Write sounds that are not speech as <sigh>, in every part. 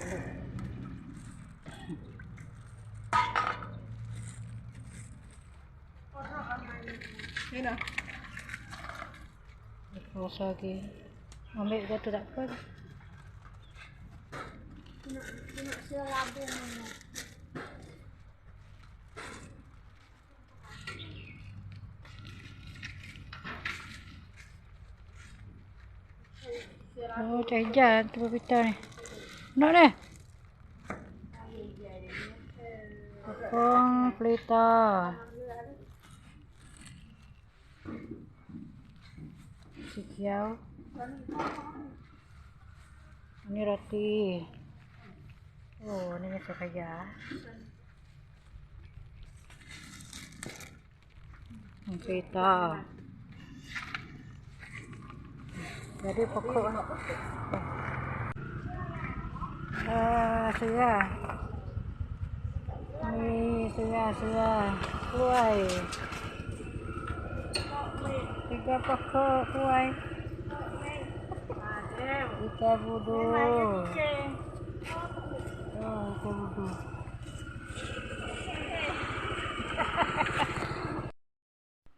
ลูกนี่นะTerus lagi ambil dia tu tak apa Nak, nak selabung mana? Oh, dah hujan tu pita ni. Nak ni? Tepung pelita. Sikiau. Ini roti. Oh, ni macam kaya. Ini Pelita. Jadi pokok Ah, suya. Ni suya suya. Kuai. Tiga pokok kuai. Ikan budu. Oh, ikan budu. <laughs>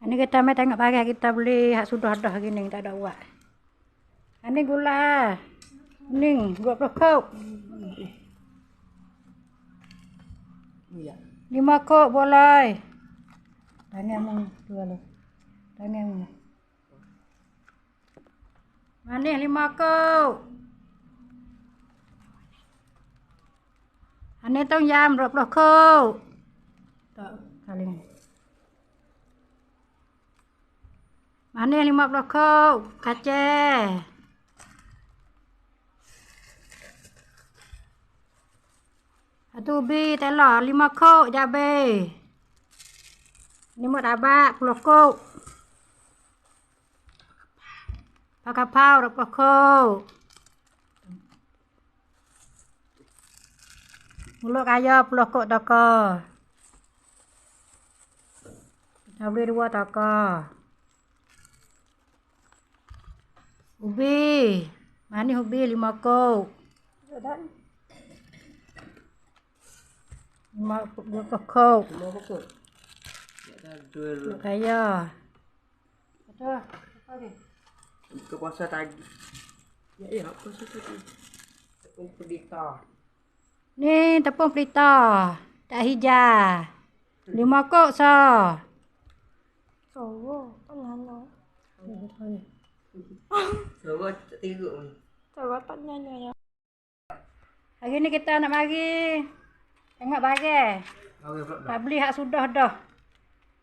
Ini kita mai tengok barang kita beli hak sudah dah gini tak ada buat. Ini gula. Ini dua pokok. Iya. Lima kok boleh. Tanya mung dua lu. Tanya mung. Mana lima kok? Ane tong yam dua puluh kok. Tak kali ni. Mana lima puluh kok? Satu ubi telur lima kok. Ni mut abak puluh kok. Pakai pau berapa kok. Mulut kaya puluh kok taka. Dah beli dua taka. Ubi. Manis ubi lima kok. Lima Semua pokok. Ya dah dua Mulut kaya. Betul. Apa ni? ke puasa tadi. Ya ya puasa tadi. Tepung pelita. Ni tepung pelita. Tak hijau. Lima kok so. Coba, tanya Bawa tiga ni. Coba tanya ya. Hari ni kita nak mari. Tengok pula dah. Tak beli hak sudah dah.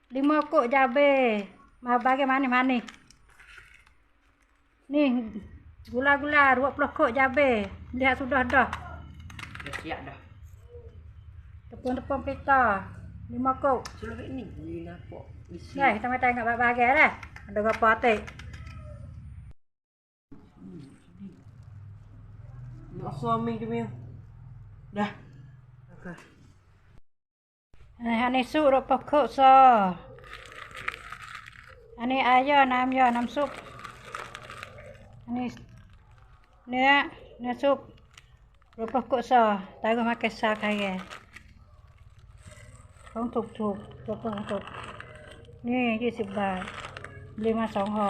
Lima kok jabe. Mau bagai manis-manis. Ni gula-gula 20 kok jabe. Beli hak sudah dah. Dah siap dah. Tepung-tepung pelita. Lima kok. Selalu ni ni nampak. Isi. Nah, kita mai tengok bagai dah. Ada berapa atik. Nak suami dia อันนี้สุรปโคโซอันนี้อายอน้ำย่อน้ำซุป อันนี้เนื้อเนื้อซุปรูปกุศลตายก็มาเกษาใครแกต้องถูกถูกตัวของถูกนี่ยี่สิบบาทรีมาสองห่อ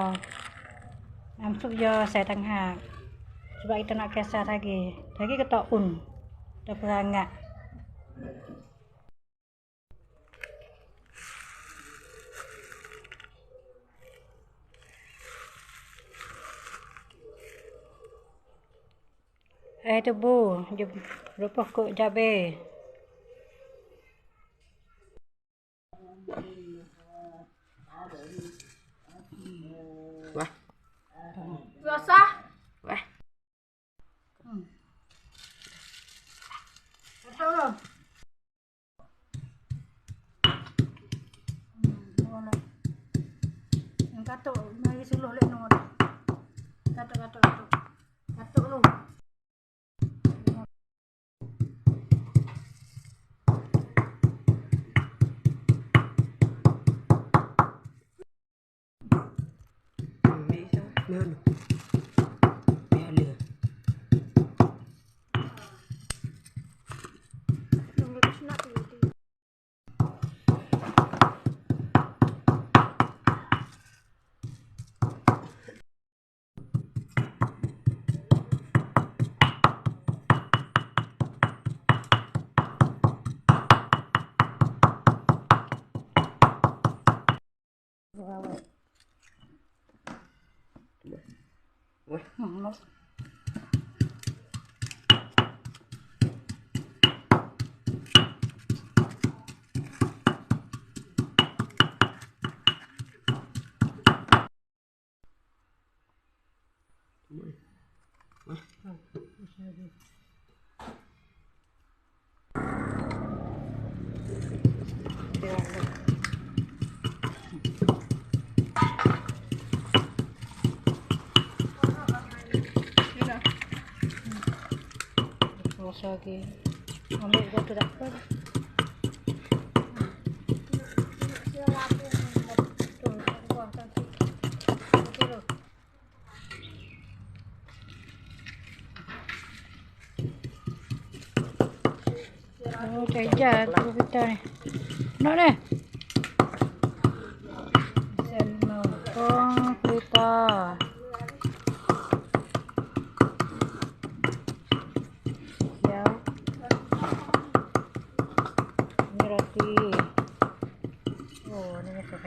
น้ำซุปยอใส่ตังหาก sebab kita nak kesah lagi lagi ketok un dah perangak Eh tu bu, dia rupa kok jabe. Suluh lek no. Katuk katuk katuk. Katuk lu. Siapa? Lihat Bueno. Hmm, no. Terus lagi. Ambil juga tu dapat. Sila labong mo.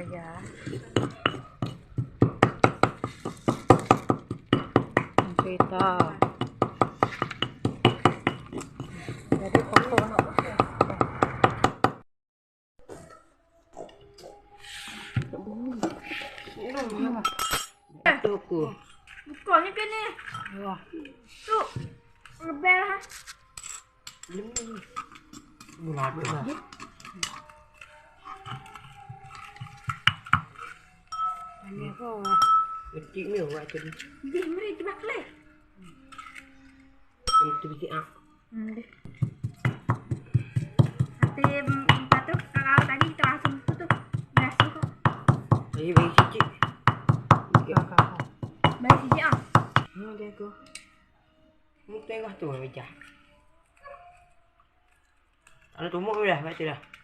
Ni saja. Kita. Jadi pokok nak. Itu aku. Bukannya ke ni? Wah, Tu. Rebel ha. Tu lah. Ini apa? Kecil ni buat tadi. Di mari di bakle. Itu bisik ah. Hmm. Nanti empat tu kalau tadi kita langsung. Gas tu kok. Bagi bagi sikit. Ya. Baik siji ah. Ha dia aku. Mu tengah tu meja. Ada tumuk dah, baca dah.